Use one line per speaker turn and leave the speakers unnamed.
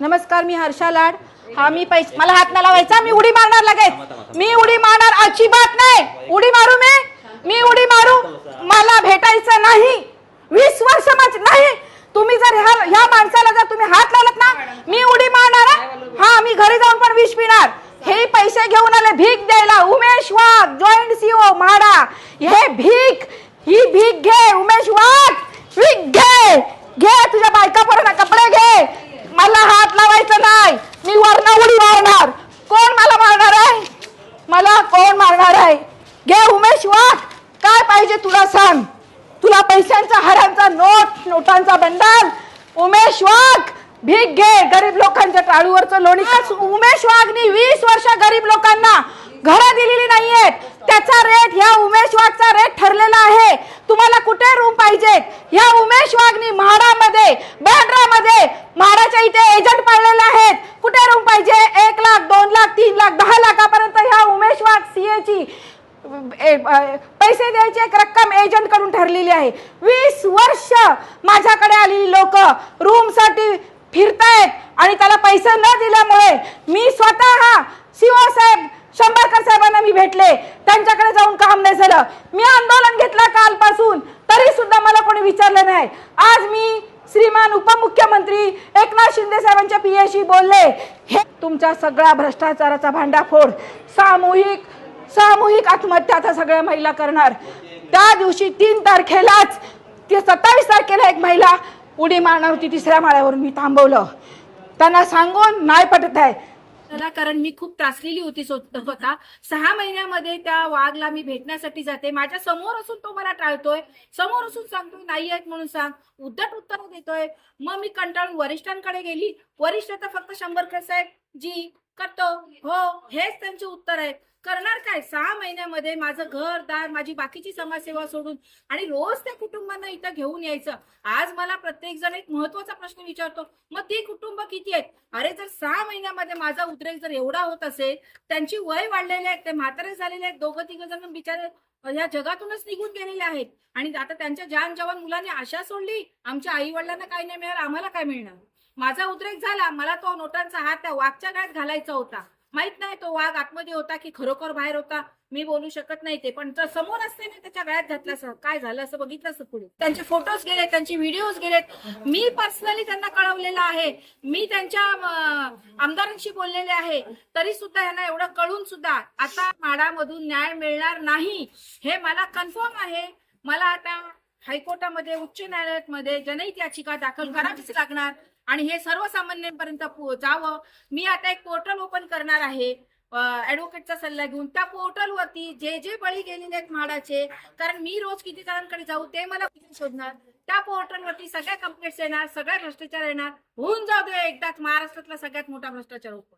नमस्कार मी हर्षा लाड. हा मी पैसे मला हात नाही लावायचा मी उडी मारणार लगेच. मी उडी मारणार अजिबात नाही. उडी मारू मी? मी उडी मारू? मला भेटायचं नाही. वीस वर्ष माझ नाही. तुम्ही जर ह्या ह्या माणसाला जर तुम्ही हात लावलात ना मी उडी मारणार हा. हा मी घरी जाऊन पण विष पिणार. हे पैसे घेऊन आले भीक द्यायला. Umesh Wagh joint CO MHADA. हे भीक ही भीक घे उमेश वाघ भीक घे घे तुझ्या बायका पोरांना कपडे घे मला हात लावायचं नाही मी वरण उडी मारणार कोण मला मारणार आहे मला कोण मारणार आहे उमेश वाघ काय पाहिजे तुला सांग? तुला पैशांचा हारांचा नोट नोटांचा बंडाल. उमेश वाघ भीक घे. गरीब लोकांच्या टाळूवरचं लोणी उमेश वाघनी वीस वर्ष गरीब लोकांना घरं दिलेली नाहीयेत. त्याचा रेट ह्या उमेश वाघचा रेट ठरलेला आहे. तुम्हाला कुठे रूम पाहिजेत ह्या उमेश वाघनी म्हाडामध्ये बँड्रामध्ये म्हाडाच्या इथे एजंट पाळलेले आहेत. कुठे रूम पाहिजे? एक लाख दोन लाख तीन लाख दहा लाखापर्यंत ह्या उमेश वाघ सीएची पैसे द्यायची एक रक्कम एजंटकडून ठरलेली आहे. वीस वर्ष माझ्याकडे आलेली लोक रूमसाठी फिरतायत आणि त्याला पैसे न दिल्यामुळे मी स्वतः सीओ साहेब शंभरकर साहेबांना मी भेटले. त्यांच्याकडे जाऊन काम नाही झालं. मी आंदोलन घेतलं कालपासून. तरी सुद्धा मला कोणी विचारलं नाही. आज मी श्रीमान उपमुख्यमंत्री एकनाथ शिंदे साहेबांच्या पियाशी बोलले. हे तुमच्या सगळ्या भ्रष्टाचाराचा भांडाफोड. सामूहिक सामूहिक आत्महत्या आता सगळ्या महिला करणार. त्या दिवशी तीन तारखेलाच ते सत्तावीस तारखेला एक महिला उडी मारणार होती तिसऱ्या माळ्यावरून मी थांबवलं. त्यांना सांगून नाही पटत आहे.
कारण मी खूप त्रासलेली होती स्वतः सहा महिन्यामध्ये त्या वाघला मी भेटण्यासाठी जाते. माझ्यासमोर असून तो मला टाळतोय. समोर असून सांगतोय नाही आहेत म्हणून सांग. उद्धट उत्तर देतोय. मग मी कंटाळून वरिष्ठांकडे गेली. वरिष्ठ तर फक्त शंभर साहेब जी करतो. हो हेच त्यांचे उत्तर आहेत. करणार काय? सहा महिन्यामध्ये माझं घर दार माझी बाकीची समाजसेवा सोडून आणि रोज त्या कुटुंबांना इथं घेऊन यायचं. आज मला प्रत्येक जण एक महत्त्वाचा प्रश्न विचारतो. मग ती कुटुंब किती आहेत? अरे जर सहा महिन्यामध्ये माझा उद्रेक जर एवढा होत असेल त्यांची वय वाढलेले आहेत ते म्हातारे झालेले आहेत दोघं तिघ जण बिचारे या जगातूनच निघून गेलेले आहेत. आणि आता त्यांच्या जान जवान मुलांनी आशा सोडली. आमच्या आई वडिलांना काही नाही मिळालं आम्हाला काय मिळणार? माझा उद्रेक झाला मला तो नोटांचा हात त्या वाघच्या गळ्यात घालायचा होता. माहीत नाही तो वाघ आतमध्ये होता की खरोखर बाहेर होता. मी बोलू शकत नाही ते पण जर समोर असते ना त्याच्या गळ्यात घातलं असं. काय झालं असं बघितलं असं पुढे. त्यांचे फोटोज गेले त्यांचे व्हिडिओज गेलेत. मी पर्सनली त्यांना कळवलेलं आहे. मी त्यांच्या आमदारांशी बोललेले आहे. तरी सुद्धा यांना एवढं कळून सुद्धा आता माडामधून न्याय मिळणार नाही. हे मला कन्फर्म आहे. मला आता हायकोर्टामध्ये उच्च न्यायालयामध्ये जनहित याचिका दाखल करावीच लागणार. आणि हे सर्वसामान्यांपर्यंत पो- जावं मी आता एक पोर्टल ओपन करणार आहे. ऍडव्होकेटचा सल्ला घेऊन त्या पोर्टलवरती जे जे बळी गेलेले आहेत म्हाडाचे कारण मी रोज किती जणांकडे जाऊ ते मला शोधणार? त्या पोर्टलवरती सगळ्या कंप्लेंट्स येणार सगळ्या भ्रष्टाचार येणार. होऊन जाऊ दे एकदाच. महाराष्ट्रातला सगळ्यात मोठा भ्रष्टाचार ओपन